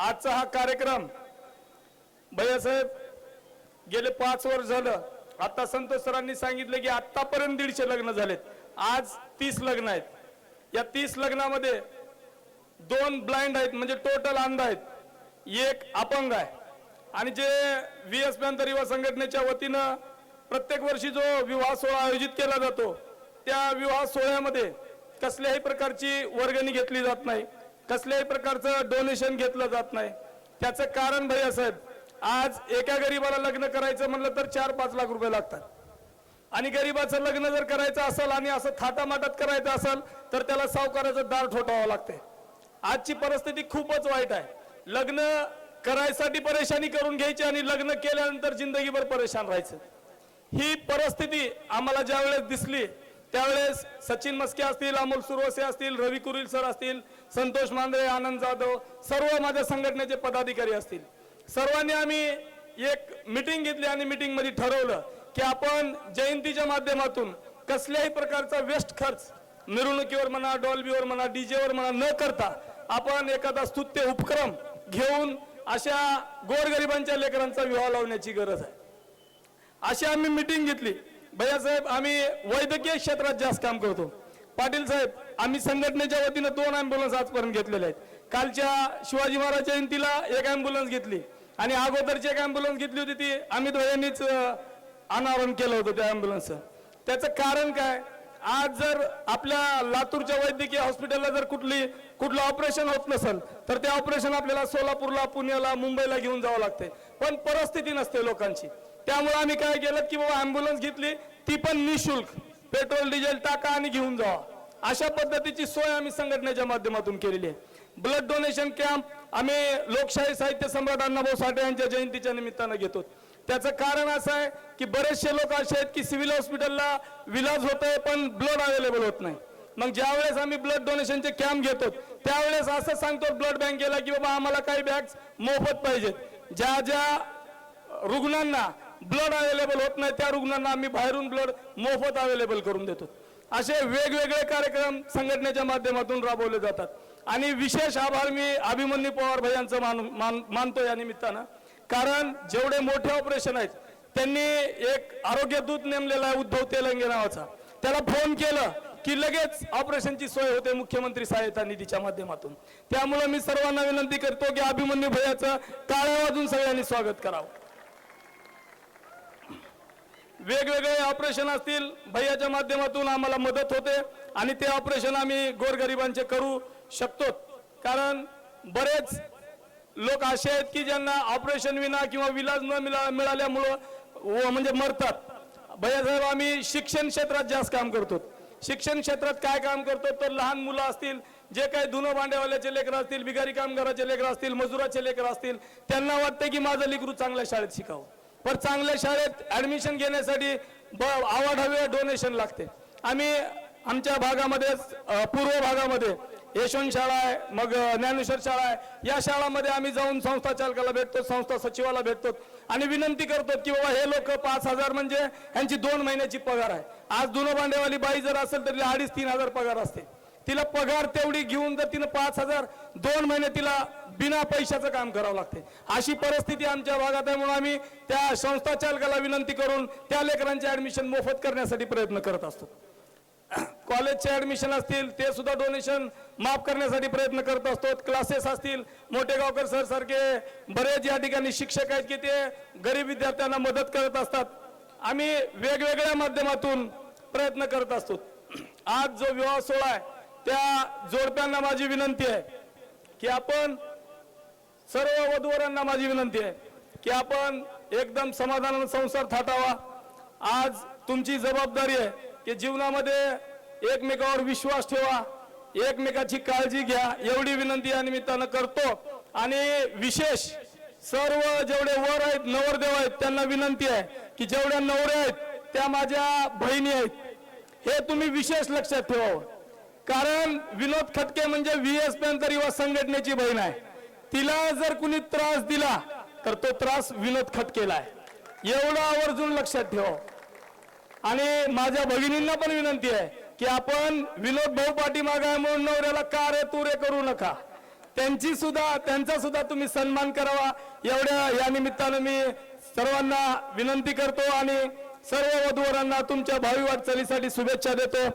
आजचा हा कार्यक्रम भैयासाहेब गेले पाच वर्ष झालं. आता संतोष सरांनी सांगितलं की आतापर्यंत दीडशे लग्न झालेत. आज तीस लग्न आहेत. या तीस लग्नामध्ये दोन ब्लाइंड आहेत म्हणजे टोटल अंध आहेत. एक अपंग आहे. आणि जे व्ही एस पॅन्थर युवा संघटनेच्या वतीनं प्रत्येक वर्षी जो विवाह सोहळा आयोजित केला जातो त्या विवाह सोहळ्यामध्ये कसल्याही प्रकारची वर्गणी घेतली जात नाही. कसल्याही प्रकारचं डोनेशन घेतलं जात नाही. त्याचं कारण भैया साहेब आज एका गरीबाला लग्न करायचं म्हणलं तर चार पाच लाख रुपये लागतात. आणि गरीबाचं लग्न जर करायचं असेल आणि असं थाटामाटात करायचं असेल तर त्याला सावकाराचं दार ठोठावं लागते आजची परिस्थिती खूपच वाईट आहे. लग्न करायसाठी परेशानी करून घ्यायची आणि लग्न केल्यानंतर जिंदगीभर परेशान राहायचं. ही परिस्थिती आम्हाला ज्यावेळेस दिसली त्यावेळेस सचिन मस्के असतील अमोल सुरवसे असतील रवी कुरील सर असतील संतोष मांद्रे आनंद जाधव सर्व माझ्या संघटनेचे पदाधिकारी असतील. सर्वांनी आम्ही एक मिटिंग घेतली आणि मिटिंगमध्ये ठरवलं की आपण जयंतीच्या माध्यमातून कसल्याही प्रकारचा वेस्ट खर्च मिरवणुकीवर म्हणा डॉल्बीवर म्हणा डीजेवर म्हणा न करता आपण एखादा स्तुत्य उपक्रम घेऊन अशा गोरगरिबांच्या लेकरांचा विवाह लावण्याची गरज आहे. अशी आम्ही मिटिंग घेतली. भैयासाहेब आम्ही वैद्यकीय क्षेत्रात जास्त काम करतो. पाटील साहेब आम्ही संघटनेच्या वतीनं दोन अँब्युलन्स आजपर्यंत घेतलेले आहेत. कालच्या शिवाजी महाराज जयंतीला एक अँब्युलन्स घेतली आणि अगोदरची एक अँब्युलन्स घेतली होती ती अमित यांनीच अनावरण केलं होतं त्या अँब्युलन्सचं त्याचं कारण काय? आज जर आपल्या लातूरच्या वैद्यकीय हॉस्पिटलला जर कुठली कुठलं ऑपरेशन होत नसेल तर ते ऑपरेशन आपल्याला सोलापूरला पुण्याला मुंबईला घेऊन जावं लागते पण परिस्थिती नसते लोकांची. त्यामुळे आम्ही काय केलं की बाबा अँब्युलन्स घेतली ती पण निशुल्क. पेट्रोल डिझेल टाका आणि घेऊन जावा. अशा पद्धतीची सोय आम्ही संघटनेच्या माध्यमातून केलेली आहे. ब्लड डोनेशन कॅम्प आम्ही लोकशाही साहित्य सम्राट अण्णाभाऊ साठे यांच्या जयंतीच्या निमित्तानं घेतो. त्याचं कारण असं आहे की बरेचसे लोक असे आहेत की सिव्हिल हॉस्पिटलला विलाज होत आहे पण ब्लड अवेलेबल होत नाही. मग ज्यावेळेस आम्ही ब्लड डोनेशनचे कॅम्प घेतो त्यावेळेस असं सांगतो ब्लड बँकेला की बाबा आम्हाला काही बॅग्स मोफत पाहिजेत. ज्या ज्या रुग्णांना ब्लड अवेलेबल होत नाही त्या रुग्णांना आम्ही बाहेरून ब्लड मोफत अवेलेबल करून देतो. असे वेगवेगळे कार्यक्रम संघटनेच्या माध्यमातून राबवले जातात. आणि विशेष आभार मी अभिमन्यू पवार भाई यांचं मान, मान मानतो या निमित्तानं. कारण जेवढे मोठे ऑपरेशन आहेत त्यांनी एक आरोग्य दूत नेमलेला आहे उद्धव तेलंगे नावाचा. त्याला फोन केलं की लगेच ऑपरेशनची सोय होते मुख्यमंत्री सहायता निधीच्या माध्यमातून. त्यामुळे मी सर्वांना विनंती करतो की अभिमन्यू भयाचं टाळ्या वाजून सगळ्यांनी स्वागत करावं. वेगवेगळे ऑपरेशन असतील भैयाच्या माध्यमातून आम्हाला मदत होते आणि ते ऑपरेशन आम्ही गोरगरिबांचे करू शकतो कारण बरेच लोक असे आहेत की ज्यांना ऑपरेशन विना किंवा विलाज न मिळा मिळाल्यामुळं व म्हणजे मरतात. भैयासाहेब आम्ही शिक्षण क्षेत्रात जास्त काम करतो. शिक्षण क्षेत्रात काय काम करतो? तर लहान मुलं असतील जे काही धुनं भांड्यावाल्याचे लेकर असतील बिगारी कामगाराचे लेकर असतील मजुराचे लेकर असतील त्यांना वाटतं की माझं लेकरू चांगल्या शाळेत शिकावं. पण चांगल्या शाळेत ॲडमिशन घेण्यासाठी ब आवाढावे डोनेशन लागते. आम्ही आमच्या भागामध्ये पूर्व भागामध्ये यशवंत शाळा आहे मग ज्ञानेश्वर शाळा आहे या शाळामध्ये आम्ही जाऊन संस्था चालकाला भेटतो संस्था सचिवाला भेटतो आणि विनंती करतो की बाबा हे लोक पाच हजार म्हणजे यांची दोन महिन्याची पगार आहे. आज दोन भांडेवाली बाई जर असेल तर अडीच तीन हजार पगार असते. तिला पगार तेवढी घेऊन जर तिनं पाच हजार दोन महिने तिला बिना पैशाचं काम करावं लागते. अशी परिस्थिती आमच्या भागात आहे म्हणून आम्ही त्या संस्था चालकाला विनंती करून त्या लेकरांचे ऍडमिशन मोफत करण्यासाठी प्रयत्न करत असतो. कॉलेजचे ऍडमिशन असतील ते सुद्धा डोनेशन माफ करण्यासाठी प्रयत्न करत असतो. क्लासेस असतील मोठे गावकर सर सारखे बरेच या ठिकाणी शिक्षक आहेत की ते गरीब विद्यार्थ्यांना मदत करत असतात. आम्ही वेगवेगळ्या माध्यमातून प्रयत्न करत असतो. आज जो विवाह सोहळा आहे त्या जोडप्यांना माझी विनंती आहे की आपण सर्व वधूवरांना माझी विनंती आहे की आपण एकदम समाधानानं संसार थाटावा. आज तुमची जबाबदारी आहे की जीवनामध्ये एकमेकावर विश्वास ठेवा एकमेकाची काळजी घ्या एवढी विनंती या निमित्तानं करतो. आणि विशेष सर्व जेवढे वर आहेत नवरदेव आहेत त्यांना विनंती आहे की जेवढ्या नवऱ्या आहेत त्या माझ्या बहिणी आहेत. हे तुम्ही विशेष लक्षात ठेवावं. कारण विनोद खटके म्हणजे व्ही एस पॅन्थर युवा संघटनेची बहीण आहे. तिला जर कुणी त्रास दिला तर तो त्रास विनोद खटकेला आहे. एवढं आवर्जून लक्षात ठेवा. आणि माझ्या भगिनींना पण विनंती आहे की आपण विनोद भाऊ पाठीमाग आहे म्हणून नवऱ्याला का रे तू रे करू नका. त्यांची सुद्धा त्यांचा सुद्धा तुम्ही सन्मान करावा. एवढ्या या निमित्तानं मी सर्वांना विनंती करतो आणि सर्व वधूवरांना तुमच्या भावी वाटचालीसाठी शुभेच्छा देतो.